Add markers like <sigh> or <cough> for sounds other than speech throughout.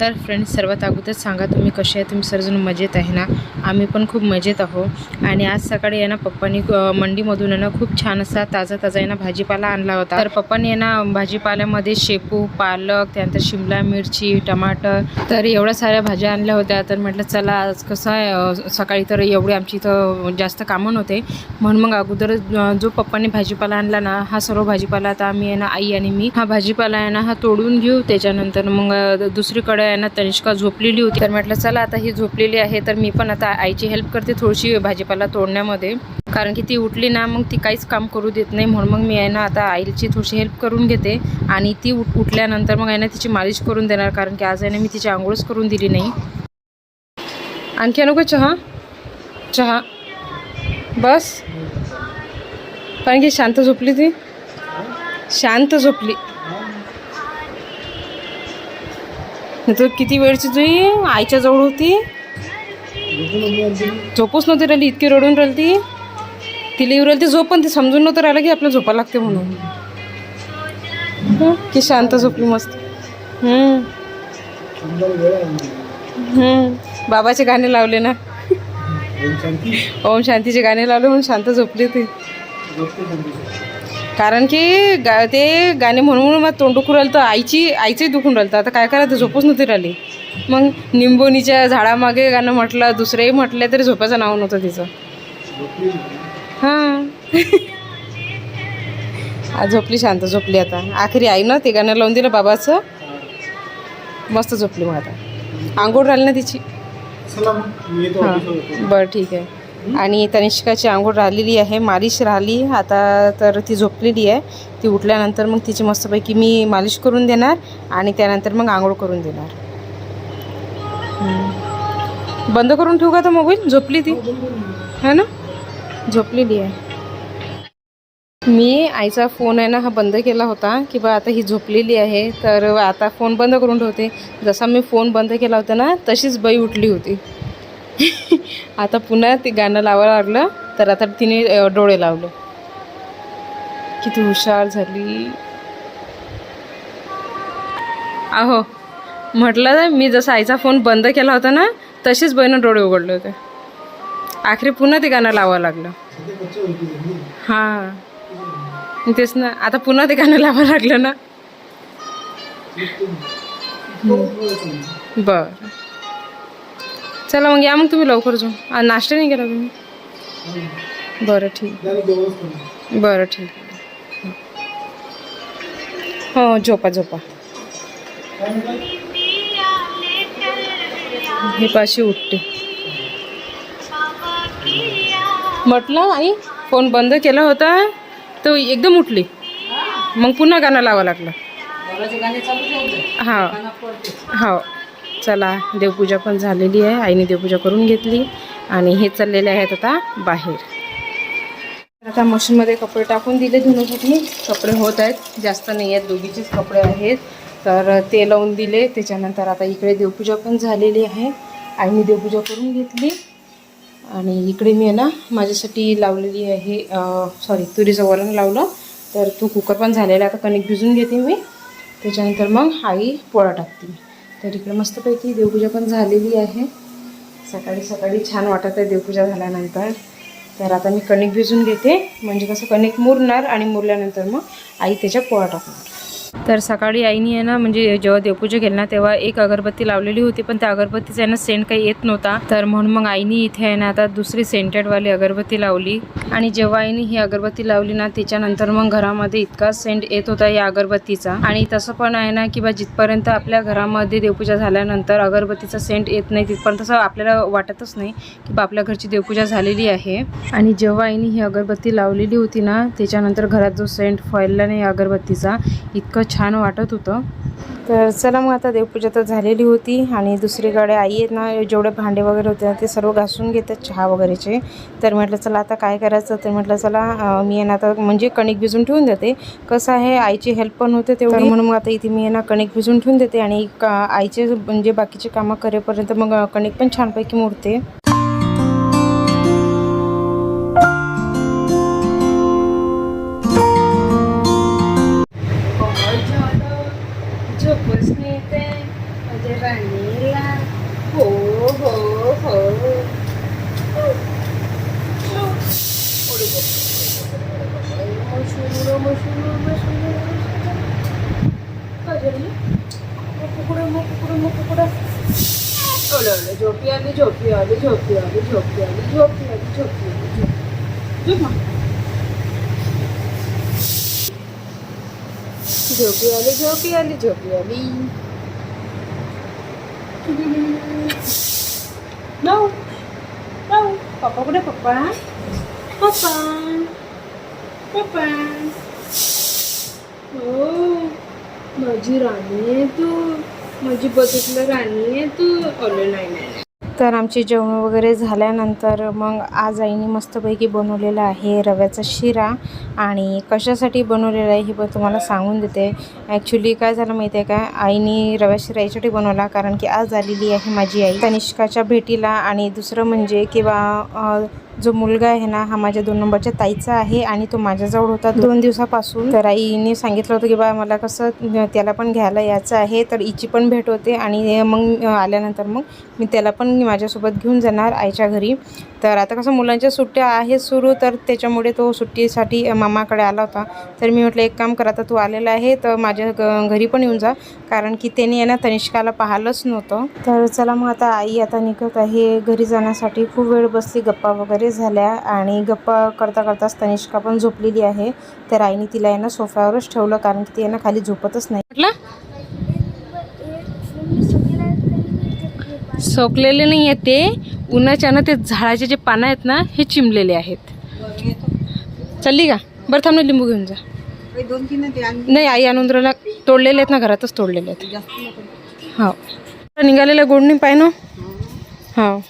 तर फ्रेंड्स सर्वात अगोदर सांगा तुम्ही कसे आहे? तुम्ही सर्वजण मजेत आहे ना? आम्ही पण खूप मजेत आहो आणि आज सकाळी आहे ना पप्पांनी मंडीमधून आहे ना खूप छान असा ताजा ताजा आहे ना भाजीपाला आणला होता. तर पप्पांनी आहे ना भाजीपाल्यामध्ये शेपू पालक त्यानंतर शिमला मिरची टमाटर तर एवढ्या साऱ्या भाज्या आणल्या होत्या. तर म्हटलं चला आज कसं आहे? सकाळी तर एवढे आमची इथं जास्त कामं नव्हते. म्हणून मग अगोदर जो पप्पांनी भाजीपाला आणला ना हा सर्व भाजीपाला आता आम्ही आहे ना आई आणि मी हा भाजीपाला आहे ना हा तोडून घेऊ. त्याच्यानंतर मग दुसरीकडे आहे ना तनिष्का झोपलेली होती. तर म्हटलं चला आता ही झोपलेली आहे तर मी पण आता आईची हेल्प करते थोडीशी भाजीपाला तोडण्यामध्ये. कारण की ती उठली ना मग ती काहीच काम करू देत नाही. म्हणून मग मी आहे ना आता आईची थोडीशी हेल्प करून घेते. आणि ती उठ उठल्यानंतर मग आहे ना तिची मालिश करून देणार. कारण की आज आहे ना मी तिची आंघोळच करून दिली नाही. आणखी नको चहा? चहा. बस. कारण की शांत झोपली ती. शांत झोपली. तर किती वेळची तुझी आईच्या जवळ होती. झोपूच नव्हती राहिली इतकी रडून राहिली ती तिला येऊ राहिली ती झोप पण ती समजून नव्हतं राहिलं की आपल्याला झोपा लागते म्हणून. की शांत झोपली मस्त. हम्म हम्म बाबाचे गाणे लावले ना. ओम शांतीचे गाणे लावले म्हणून शांत झोपली ती कारण की गा ते गाणे म्हणून म्हणून मला तोंड दुखून राहिलं तर आईची आईचंही दुखून राहिलं आता काय करायचं? झोपूच नव्हती राहिली. मग निंबोनीच्या झाडामागे गाणं म्हटलं दुसरेही म्हटले तरी झोपाचं नाव नव्हतं तिचं. हां. <laughs> झोपली शांत झोपली आता. आखरी आई ना ते गाणं लावून दिलं बाबाचं. मस्त झोपली मग आता. आंघोळ राहिली ना तिची. हां. बरं ठीक आहे. आणि तनिष्काची आंघोळ राहिलेली आहे मालिश राहिली. आता तर ती झोपलेली आहे. ती उठल्यानंतर मग तिची मस्तपैकी मी मालिश करून देणार आणि त्यानंतर मग आंघोळ करून देणार. बंद करून ठेवू का तर मोबाईल? झोपली ती? है ना? झोपलेली आहे. मी आईचा फोन आहे ना हा बंद केला होता की बा आता ही झोपलेली आहे. तर आता फोन बंद करून ठेवते. जसा मी फोन बंद केला होता ना तशीच बाई उठली होती. <laughs> आता पुन्हा ते गाणं लावायला लागलं तर आता तिने डोळे लावले. किती हुशार झाली. अहो म्हटलं ना, मी जसा आईचा फोन बंद केला होता ना तशीच बहिणं डोळे उघडले होते. आखरी पुन्हा ते गाणं लावावं लागलं. हां. तेच ना आता पुन्हा ते गाणं लावावं लागलं ना. बरं. चला मग या मग तुम्ही लवकर जाऊ नाश्ता नाही केला तुम्ही? बरं ठीक. बरं ठीक. हो झोपा झोपा. हे पाशी उठते. म्हटलं आई फोन बंद केला होता तो एकदम उठली. मग पुन्हा गाणं लावा लागलं. हा. हो. चला देवपूजा पण झालेली आहे. आईने देवपूजा करून घेतली आणि हे चाललेले आहेत आता बाहेर. आता मशीनमध्ये कपडे टाकून दिले धुण्यासाठी. कपडे होत आहेत जास्त नाही आहेत दोघीचेच कपडे आहेत. तर ते लावून दिले. त्याच्यानंतर आता इकडे देवपूजा पण झालेली आहे. आईने देवपूजा करून घेतली. आणि इकडे मी आहे ना माझ्यासाठी लावलेली आहे सॉरी तुरीचं वरण लावलं. तर तू कुकर पण झालेला आता कणिक भिजून घेते मी. त्याच्यानंतर मग आई पोळा टाकते तर इकडे मस्तपैकी देवपूजा पण झालेली आहे. सकाळी सकाळी छान वाटत आहे देवपूजा झाल्यानंतर. तर आता मी कणिक भिजून घेते. म्हणजे कसं कणिक मुरणार आणि मुरल्यानंतर मग आई त्याच्या पोळा टाकणार. तर सकाळी आईनी आहे ना म्हणजे जेव्हा देवपूजा केली ना तेव्हा एक अगरबत्ती लावलेली होती पण त्या अगरबत्तीचा आहे ना सेंट काही येत नव्हता. तर म्हणून मग आईनी इथे आहे ना आता दुसरी सेंटेडवाली अगरबत्ती लावली. आणि जेव्हा आईने ही अगरबत्ती लावली ना त्याच्यानंतर मग घरामध्ये इतका सेंट येत होता या अगरबत्तीचा. आणि तसं पण आहे ना की बा जिथपर्यंत आपल्या घरामध्ये देवपूजा झाल्यानंतर अगरबत्तीचा सेंट येत नाही तिथपर्यंत असं आपल्याला वाटतच नाही की बा आपल्या घरची देवपूजा झालेली आहे. आणि जेव्हा आईने ही अगरबत्ती लावलेली होती ना त्याच्यानंतर घरात जो सेंट फैलला नाही अगरबत्तीचा इतकं छान वाटत होतं. तर चला मग आता देवपूजा तर झालेली होती आणि दुसरीकडे आई आहेत ना जेवढे भांडे वगैरे होते ना ते सर्व घासून घेतात चहा वगैरेचे. तर म्हटलं चला आता काय करायचं? तर म्हटलं चला मी आहे ना आता म्हणजे कणिक भिजून ठेवून देते. कसं आहे आईची हेल्प पण होते तेवढी. म्हणून मग आता इथे मी आहे ना कणिक भिजून ठेवून देते आणि का आईचे म्हणजे बाकीचे कामं करेपर्यंत मग कणिक पण छानपैकी मुरते. রঙিলা হো হো হো। ঝোপিয়ালি ঝোপিয়ালি ঝোপিয়ালি ঝোপিয়ালি ঝোপিয়ালি ঝোপিয়ালি ঝোপিয়ালি ঝোপিয়ালি ঝোপিয়ালি ঝোপিয়ালি। झोपी आली झोपी आली झोपी आली No. No. पप्पा कुठे पप्पा पप्पा पप्पा हो माझी राणी आहे तू माझी बदकला राणी आहे तू अरे नाही नाही तर आमची जेवण वगैरे झाल्यानंतर मग आज आईने मस्तपैकी बनवलेला आहे रव्याचा शिरा आणि कशासाठी बनवलेला आहे हे पण तुम्हाला सांगून देते. ॲक्च्युली काय झालं माहिती आहे का? आईने रव्या शिरा याच्यासाठी बनवला कारण की आज आलेली आहे माझी आई. तनिष्काच्या भेटीला आणि दुसरं म्हणजे किंवा जो मुलगा आहे ना हा माझ्या दोन नंबरच्या ताईचा आहे आणि तो माझ्याजवळ होता दोन दिवसापासून. तर आईने सांगितलं होतं की बा मला कसं त्याला पण घ्यायला यायचं आहे तर हिची पण भेट होते आणि मग आल्यानंतर मग मी त्याला पण माझ्यासोबत घेऊन जाणार आईच्या घरी. तर आता कसं मुलांच्या सुट्ट्या आहेत सुरू तर त्याच्यामुळे तो सुट्टीसाठी मामाकडे आला होता. तर मी म्हटलं एक काम कर आता तू आलेला आहे तर माझ्या घरी पण येऊन जा. कारण की त्याने आहे ना तनिष्काला पाहिलंच नव्हतं. तर चला मग आता आई आता निघत आहे घरी जाण्यासाठी खूप वेळ बसली गप्पा वगैरे झाल्या आणि गप्पा करता करताच तनिष्का पण झोपलेली आहे. तर आईने तिला आहे ना सोफ्यावरच ठेवलं कारण की ती आहे ना खाली झोपतच नाही. म्हटलं? सोकलेले नाही आहेत ते उन्हाच्यानं ते झाडाचे जे पानं आहेत ना हे चिमलेले आहेत. चालली का? बरं थांब ना लिंबू घेऊन जा. दोन तीन ते आणि नाही आई आनंदराला तोडलेले आहेत ना घरातच तोडलेले आहेत. हो. निघालेलं गोडणी पाय ना. हो.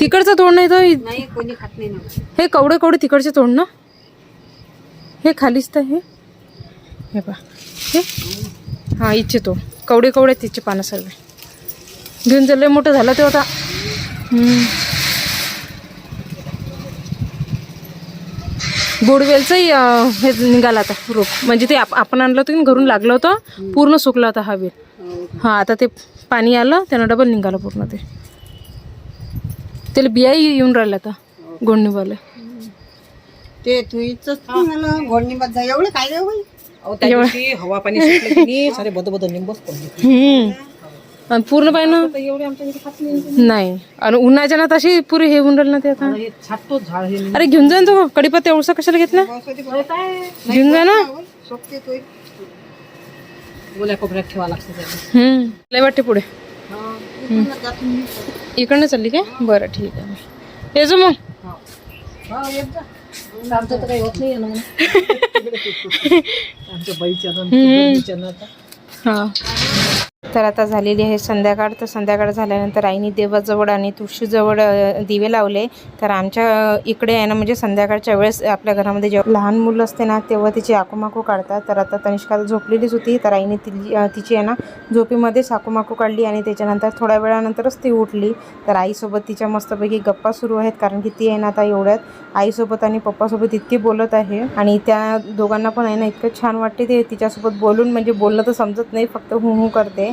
तिकडचं तोड नाही तर नाही कोणी खात नाही ना. हे कवडे कवडे तिकडचे तोड ना. हे खालीच तर हे. हे पा हे? हां इच्छे तो. कवडे कवडे तिचे पानं सर्व घेऊन चाललंय मोठं झालं ते होता. गोडवेलचंही हे निघाला आता रोप. म्हणजे ते आप- आपण आणलं होतं की घरून लागलं होतं पूर्ण सुकलं होता हा वेल. हां आता ते पाणी आलं त्यानं डबल निघालं पूर्ण ते. त्याला बियाही येऊन राहिल्या आता गोडणीवाले. ते तुईच एवढे काय रे बाई? अहो त्या दिवशी हवा पाणी सुटलं की नाही सारे बद बद लिंबूच पडले हम्म. आणि पूर्ण पाहिजे तर एवढे आमच्या घरी खात नाही. नाही. आणि उन्हाच्या ना तशी पुरी हे होऊन राहिलं ना ते आता. हे छाटतो झाड हे. अरे घेऊन जा ना तो. कडीपत्ता एवढसा कशाला घेतला? घेऊन जा ना. सोपते तुई कोपऱ्यात ठेवा लागतं त्याला. हम्म. लय वाटते पुढे. इकडनं चल काय? बरं ठीक आहे. येजो मग. मैं हाँ आमचं तर काही होत नाही आमच्या बाईच्या हम्म. हा. तर आता झालेली आहे संध्याकाळ. तर संध्याकाळ झाल्यानंतर आईने देवाजवळ आणि तुळशीजवळ दिवे लावले. तर आमच्या इकडे आहे ना म्हणजे संध्याकाळच्या वेळेस आपल्या घरामध्ये जेव्हा लहान मुलं असते ना तेव्हा तिची आकूमाकू काढतात. तर आता तनिष्का झोपलेलीच होती. तर आईने ति तिची आहे ना झोपीमध्येच आकूमाकू काढली आणि त्याच्यानंतर थोड्या वेळानंतरच ती उठली. तर आईसोबत तिच्या मस्तपैकी गप्पा सुरू आहेत. कारण की ती आहे ना आता एवढ्यात आईसोबत आणि पप्पासोबत इतकी बोलत आहे. आणि त्या दोघांना पण आहे ना इतकं छान वाटते ते तिच्यासोबत बोलून. म्हणजे बोलणं तर समजत नाही फक्त हू हू करते.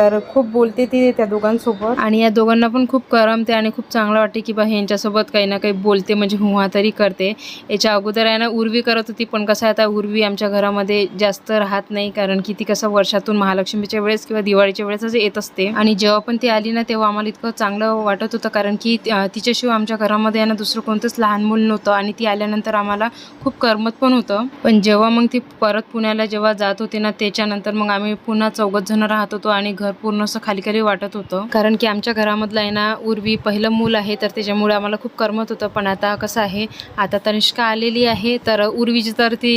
तर खूप बोलते ती त्या दोघांसोबत. आणि या दोघांना पण खूप करमते आणि खूप चांगलं वाटते की बा ह्यांच्यासोबत काही ना काही बोलते म्हणजे हुवा तरी करते. याच्या अगोदर आहे ना उर्वी करत होती पण कसं आहे आता उर्वी आमच्या घरामध्ये जास्त राहत नाही कारण की ती कसं वर्षातून महालक्ष्मीच्या वेळेस किंवा दिवाळीच्या वेळेसच येत असते. आणि जेव्हा पण ती आली ना तेव्हा आम्हाला इतकं चांगलं वाटत होतं कारण की तिच्याशिवाय आमच्या घरामध्ये यांना ना दुसरं कोणतंच लहान मूल नव्हतं आणि ती आल्यानंतर आम्हाला खूप करमत पण होतं. पण जेव्हा मग ती परत पुण्याला जेव्हा जात होती ना त्याच्यानंतर मग आम्ही पुन्हा चौघत जण राहत होतो आणि घर पूर्ण असं खाली खाली वाटत होतं. कारण की आमच्या घरामधलं आहे ना उर्वी पहिलं मूल आहे तर त्याच्यामुळे आम्हाला खूप करमत होतं. पण आता कसं आहे आता तनिष्का आलेली आहे तर उर्वीची तर ती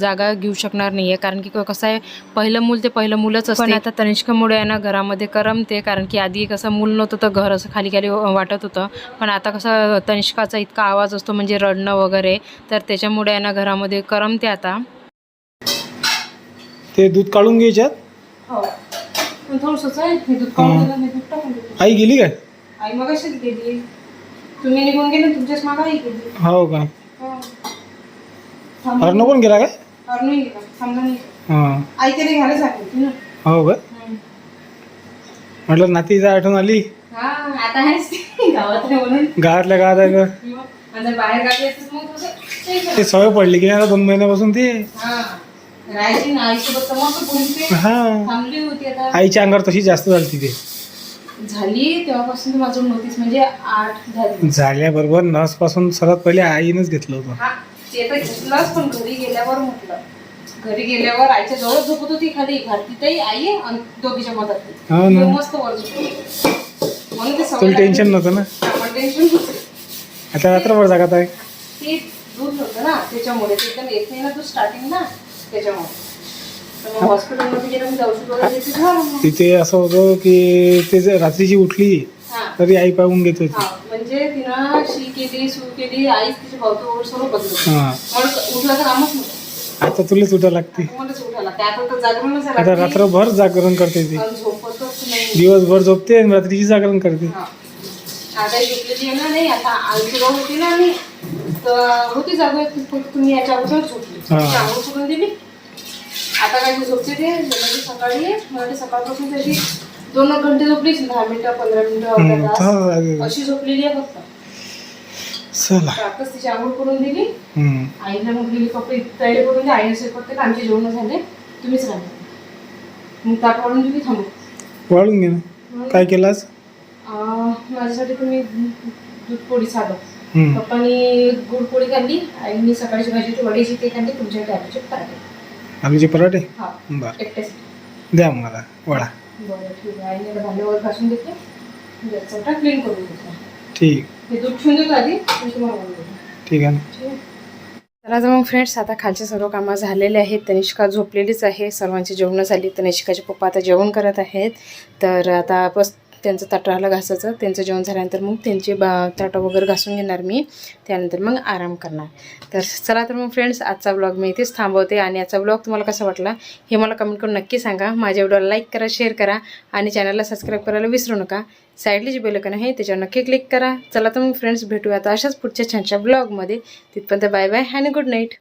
जागा घेऊ शकणार नाही आहे कारण की कसं आहे पहिलं मूल ते पहिलं मुलंच असते. पण आता तनिष्कामुळे आहे ना घरामध्ये करमते. कारण की आधी कसं मूल नव्हतं तर घर असं खाली खाली वाटत होतं. पण आता कसं तनिष्काचा इतका आवाज असतो म्हणजे रडणं वगैरे. तर त्याच्यामुळे आहे ना घरामध्ये करमते आता. ते दूध काढून घ्यायच्यात? हो. थोडंसंच आहे हे दूध काढून दिलं, हे दूध टाकून दिलं. आई गेली काय? आई मग अशीच गेली. तुम्ही निघून गेले तुमच्याच मागा आई गेली. हो का? हो. थांबा. अर्णव पण गेला काय? अरे नाही गेला. थांबला नाही हां. आई तरी घ्यायला होती ना. हो का? म्हटलं नातीचा आठवण आली. हा आता आहेच ती गावात आहे म्हणून. गावातल्या गावात आहे का? मग बाहेर गावी असतेस मग ते सवय पडली की आता दोन महिन्यापासून ते? हा. आईच्या अंगावर तशी जास्त झाली ते झाली तेव्हापासून माझं नोटीस म्हणजे आठ दिवस झाल्याबरोबर नसपासून सर्वात पहिले आईनंच घेतलं होतं. ते तर घेतलंच पण घरी गेल्यावर म्हटलं. घरी गेल्यावर आईच्या जवळ झोपत होती खाली. भारतीताई आई आणि दोघीच्या हो मस्त वर म्हणून ते. टेन्शन नव्हतं ना? टेन्शन. आता रात्रभर जागात आहे ते दूध होतं ना त्याच्यामुळे ते एकदम येत नाही ना दूध स्टार्टिंग ना तिथे असं होतं की ते जर रात्रीची उठली तरी आई पाहून घेत होती. हा म्हणजे तिनं शी केली सू केली आईच तिचे भाऊ सर्व बदलत उठलं तर कामच नव्हतं. आता तुलाच उठा लागते. आता. रात्रभर जागरण करते ती. दिवसभर झोपते आणि रात्रीची जागरण करते. आता ना नाही. होती ना होती जागा फक्त तुम्ही याच्या अगोदर आंघोळ करून दिली. आता काय ती झोपते ते? म्हणजे सकाळी सकाळपासून त्याची दोन घंटे झोपली दहा मिनिटं पंधरा मिनिटं अर्धा अशी झोपलेली आहे फक्त. चला. तर आताच तिची आंघोळ करून दिली. हम्म. आईला म्हटलेली कपडे तयारी करून आईने आमचे जेवण झाले. तुम्हीच राहा. मग ताट वाढून दिली थांबू. घे काय केलं आज? अं, माझ्यासाठी तुम्ही दूध पोळी साधं. हम्म. पप्पानी गुड पोळी खाल्ली आणि मी सकाळची भाजी ती वडीची ते खाल्ली तुमच्या टॅबचे पराठे. आलूचे पराठे? हा बर. द्या मला वडा. बरं ठीक आहे. आईने घासून घेतले क्लीन करून घेतला ठीक. हे दूध ठेवून देतो आधी मी तुम्हाला. ठीक आहे ना. चला तर मग फ्रेंड्स आता खालचे सर्व कामं झालेले आहेत. तनिष्का झोपलेलीच आहे सर्वांची जेवणं झाली. तनिष्काचे पप्पा आता जेवण करत आहेत. तर आता बस त्यांचं ताटाला घासायचं. त्यांचं जेवण झाल्यानंतर मग त्यांचे बा ताटं वगैरे घासून घेणार मी. त्यानंतर मग आराम करणार. तर चला तर मग फ्रेंड्स आजचा ब्लॉग मी इथेच थांबवते आणि आजचा ब्लॉग तुम्हाला कसा वाटला हे मला कमेंट करून नक्की सांगा. माझ्या व्हिडिओला लाईक करा शेअर करा आणि चॅनलला सबस्क्राईब करायला विसरू नका. साईडली जी बेलकन आहे त्याच्यावर नक्की क्लिक करा. चला तर मग फ्रेंड्स भेटूया आता अशाच पुढच्या छानशा ब्लॉगमध्ये तिथपर्यंत बाय बाय आणि गुड नाईट